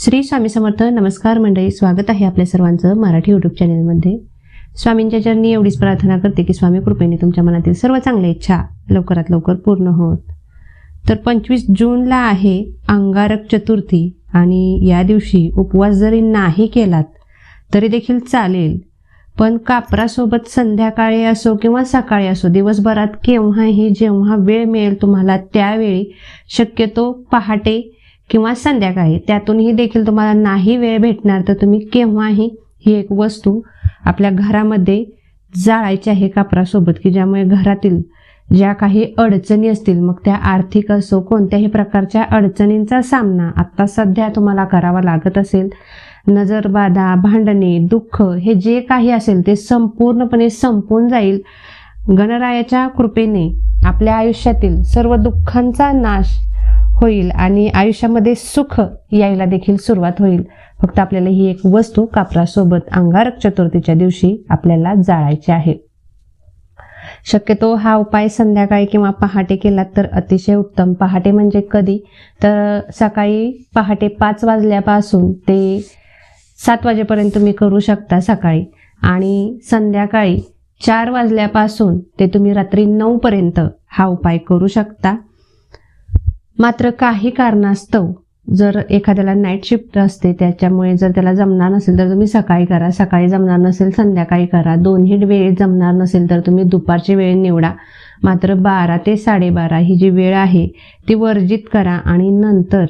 श्री स्वामी समर्थ नमस्कार मंडळी स्वागत आहे आपल्या सर्वांचं मराठी यूट्यूब चॅनलमध्ये स्वामींच्या चरणी एवढीच प्रार्थना करते की स्वामी कृपेने तुमच्या मनातील सर्व चांगल्या इच्छा लवकरात लवकर पूर्ण होत. तर पंचवीस जूनला आहे अंगारक चतुर्थी आणि या दिवशी उपवास जरी नाही केलात तरी देखील चालेल. पण कापरासोबत संध्याकाळी असो किंवा सकाळी असो दिवसभरात केव्हाही जेव्हा वेळ मिळेल तुम्हाला त्यावेळी शक्यतो पहाटे किंवा संध्याकाळी. त्यातूनही देखील तुम्हाला नाही वेळ भेटणार तर तुम्ही केव्हाही ही एक वस्तू आपल्या घरामध्ये जाळायची आहे कापरासोबत की ज्यामुळे घरातील ज्या काही अडचणी असतील मग त्या आर्थिक असो कोणत्याही प्रकारच्या अडचणींचा सामना आत्ता सध्या तुम्हाला करावा लागत असेल. नजरबाधा भांडणे दुःख हे जे काही असेल ते संपूर्णपणे संपून जाईल. गणरायाच्या कृपेने आपल्या आयुष्यातील सर्व दुःखांचा नाश होईल आणि आयुष्यामध्ये सुख यायला देखील सुरुवात होईल. फक्त आपल्याला ही एक वस्तू कापरासोबत अंगारक चतुर्थीच्या दिवशी आपल्याला जाळायची आहे. शक्यतो हा उपाय संध्याकाळी किंवा पहाटे केला तर अतिशय उत्तम. पहाटे म्हणजे कधी? तर सकाळी पहाटे पाच वाजल्यापासून ते सात वाजेपर्यंत तुम्ही करू शकता सकाळी. आणि संध्याकाळी चार वाजल्यापासून ते तुम्ही रात्री नऊपर्यंत हा उपाय करू शकता. मात्र काही कारणास्तव जर एखाद्याला नाईट शिफ्ट असते त्याच्यामुळे जर त्याला जमणार नसेल तर तुम्ही सकाळी करा. सकाळी जमणार नसेल संध्याकाळी करा. दोन्ही वेळ जमणार नसेल तर तुम्ही दुपारची वेळ निवडा. मात्र बारा ते साडेबारा ही जी वेळ आहे ती वर्जित करा आणि नंतर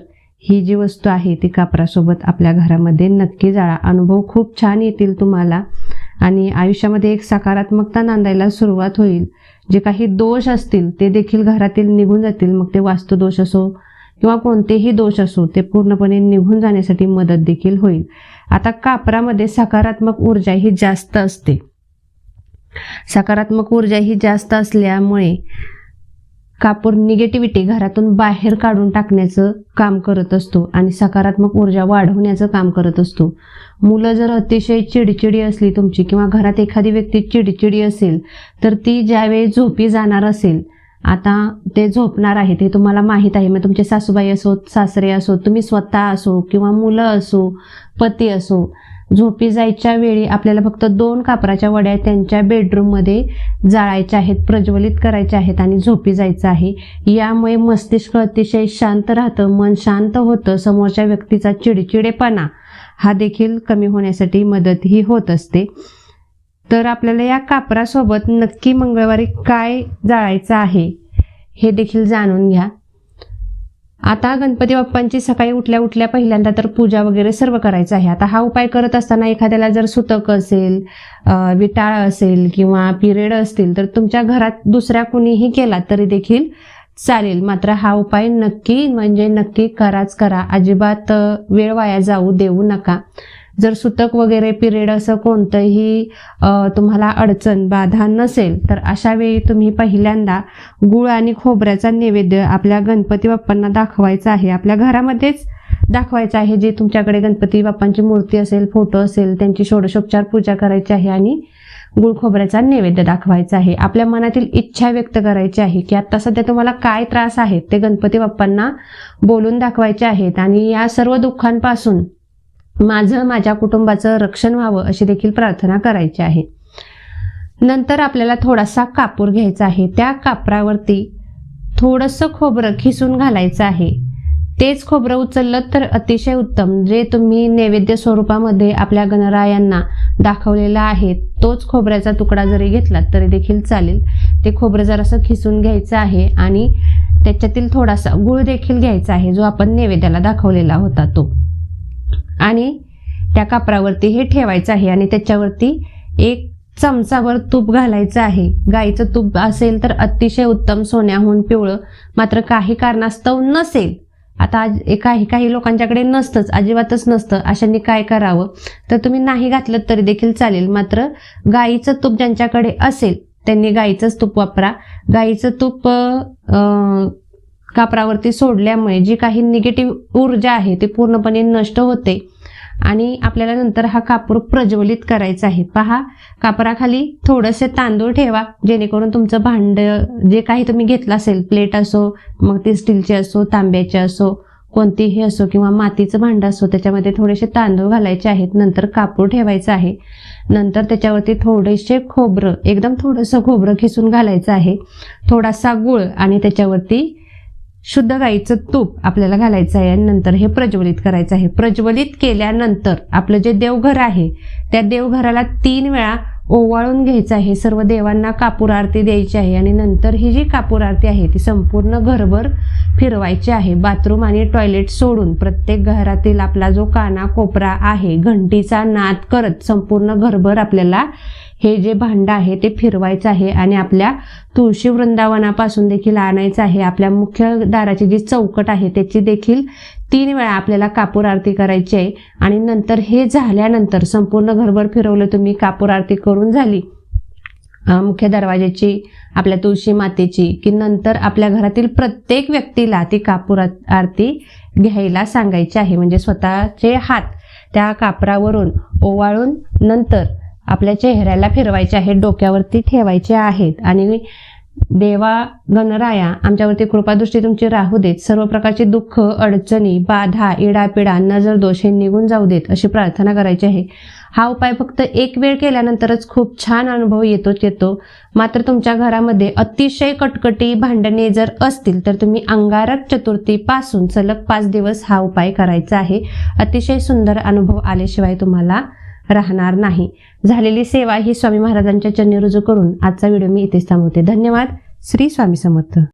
ही जी वस्तू आहे ती कापरासोबत आपल्या घरामध्ये नक्की जाळा. अनुभव खूप छान येतील तुम्हाला. आणि आयुष्यामध्ये एक सकारात्मकता नांदायला सुरुवात होईल. जे काही दोष असतील ते देखील घरातील निघून जातील. मग ते वास्तुदोष असो किंवा कोणतेही दोष असो ते पूर्णपणे निघून जाण्यासाठी मदत देखील होईल. आता कापरामध्ये सकारात्मक ऊर्जा ही जास्त असते. सकारात्मक ऊर्जा ही जास्त असल्यामुळे कापूर निगेटिव्हिटी घरातून बाहेर काढून टाकण्याचं काम करत असतो आणि सकारात्मक ऊर्जा वाढवण्याचं काम करत असतो. मुलं जर अतिशय चिडचिडी असली तुमची किंवा घरात एखादी व्यक्ती चिडचिडी असेल तर ती ज्यावेळी झोपी जाणार असेल आता ते झोपणार आहे ते तुम्हाला माहीत आहे. मग तुमचे सासूबाई असो सासरे असो तुम्ही स्वतः असो किंवा मुलं असो पती असो झोपी जायच्या वेळी आपल्याला फक्त दोन कापराच्या वड्या त्यांच्या बेडरूममध्ये जाळायच्या आहेत प्रज्वलित करायच्या आहेत आणि झोपी जायचं आहे. यामुळे मस्तिष्क अतिशय शांत राहतं मन शांत होतं समोरच्या व्यक्तीचा चिडचिडेपणा हा देखील कमी होण्यासाठी मदतही होत असते. तर आपल्याला या कापरासोबत नक्की मंगळवारी काय जाळायचं आहे हे देखील जाणून घ्या. आता गणपती बाप्पांची सकाळी उठल्या उठल्या पहिल्यांदा तर पूजा वगैरे सर्व करायचं आहे. आता हा उपाय करत असताना एखाद्याला जर सुतक असेल विटाळ असेल किंवा पिरियड असतील तर तुमच्या घरात दुसऱ्या कुणीही केला तरी देखील चालेल. मात्र हा उपाय नक्की म्हणजे नक्की कराच करा. अजिबात वेळ वाया जाऊ देऊ नका. जर सुतक वगैरे पिरियड असं कोणतंही तुम्हाला अडचण बाधा नसेल तर अशा वेळी तुम्ही पहिल्यांदा गुळ आणि खोबऱ्याचा नैवेद्य आपल्या गणपती बाप्पांना दाखवायचा आहे. आपल्या घरामध्येच दाखवायचं आहे जे तुमच्याकडे गणपती बाप्पांची मूर्ती असेल फोटो असेल त्यांची षोडशोपचार पूजा करायची आहे आणि गुळ खोबऱ्याचा नैवेद्य दाखवायचा आहे. आपल्या मनातील इच्छा व्यक्त करायची आहे की आता सध्या तुम्हाला काय त्रास आहेत ते गणपती बाप्पांना बोलून दाखवायचे आहेत. आणि या सर्व दुःखांपासून माझं माझ्या कुटुंबाचं रक्षण व्हावं अशी देखील प्रार्थना करायची आहे. नंतर आपल्याला थोडासा कापूर घ्यायचा आहे. त्या कापरावरती थोडंसं खोबरं खिसून घालायचं आहे. तेच खोबरं उचललं तर अतिशय उत्तम. जे तुम्ही नैवेद्य स्वरूपामध्ये आपल्या गणरायांना दाखवलेला आहे तोच खोबऱ्याचा तुकडा जरी घेतला तरी देखील चालेल. ते खोबरं जरासं खिसून घ्यायचं आहे आणि त्याच्यातील थोडासा गुळ देखील घ्यायचा आहे जो आपण नैवेद्याला दाखवलेला होता तो. आणि त्या कापरावरती हे ठेवायचं आहे. आणि त्याच्यावरती एक चमचाभर तूप घालायचं आहे. गाईचं तूप असेल तर अतिशय उत्तम सोन्याहून पिवळं मात्र काही कारणास्तव नसेल. आता काही काही लोकांच्याकडे नसतंच अजिबातच नसतं. अशांनी काय करावं? तर तुम्ही नाही घातलं तरी देखील चालेल. मात्र गाईचं तूप ज्यांच्याकडे असेल त्यांनी गाईचंच तूप वापरा. गाईचं तूप कापरावरती सोडल्यामुळे जी काही निगेटिव्ह ऊर्जा आहे ती पूर्णपणे नष्ट होते. आणि आपल्याला नंतर हा कापूर प्रज्वलित करायचा आहे. पहा कापराखाली थोडेसे तांदूळ ठेवा जेणेकरून तुमचं भांड जे काही तुम्ही घेतलं असेल प्लेट असो मग ते स्टीलचे असो तांब्याचे असो कोणतीही असो किंवा मातीचं भांडं असो त्याच्यामध्ये थोडेसे तांदूळ घालायचे आहेत. नंतर कापूर ठेवायचं आहे. नंतर त्याच्यावरती थोडेसे खोबरं एकदम थोडंसं खोबरं खिसून घालायचं आहे. थोडासा गुळ आणि त्याच्यावरती शुद्ध गाईचं तूप आपल्याला घालायचं आहे आणि नंतर हे प्रज्वलित करायचं आहे. प्रज्वलित केल्यानंतर आपलं जे देवघर आहे त्या देवघराला तीन वेळा ओवाळून घ्यायचं आहे. सर्व देवांना कापूर आरती द्यायची आहे आणि नंतर ही जी कापूर आरती आहे ती संपूर्ण घरभर फिरवायची आहे. बाथरूम आणि टॉयलेट सोडून प्रत्येक घरातील आपला जो काना कोपरा आहे घंटीचा नाद करत संपूर्ण घरभर आपल्याला हे जे भांडं आहे ते फिरवायचं आहे आणि आपल्या तुळशी वृंदावनापासून देखील आणायचं आहे. आपल्या मुख्य दाराची जी चौकट आहे त्याची देखील तीन वेळा आपल्याला कापूर आरती करायची आहे. आणि नंतर हे झाल्यानंतर संपूर्ण घरभर फिरवलं तुम्ही कापूर आरती करून झाली. मुख्य दरवाजाची आपल्या तुळशी मातेची की नंतर आपल्या घरातील प्रत्येक व्यक्तीला ती कापूर आरती घ्यायला सांगायची आहे. म्हणजे स्वतःचे हात त्या कापरावरून ओवाळून नंतर आपल्या चेहऱ्याला फिरवायचे आहेत डोक्यावरती ठेवायचे आहेत. आणि देवा गणराया आमच्यावरती कृपादृष्टी तुमची राहू देत. सर्व प्रकारचे दुःख अडचणी बाधा इडापिडा नजर दोष हे निघून जाऊ देत अशी प्रार्थना करायची आहे. हा उपाय फक्त एक वेळ केल्यानंतरच खूप छान अनुभव येतोच येतो. मात्र तुमच्या घरामध्ये अतिशय कटकटी भांडणे जर असतील तर तुम्ही अंगारक चतुर्थीपासून सलग पाच दिवस हा उपाय करायचा आहे. अतिशय सुंदर अनुभव आल्याशिवाय तुम्हाला राहणार नाही. झालेली सेवा ही स्वामी महाराजांच्या चरणी रुजू करून आजचा व्हिडिओ मी इथेच थांबवते. धन्यवाद. श्री स्वामी समर्थ.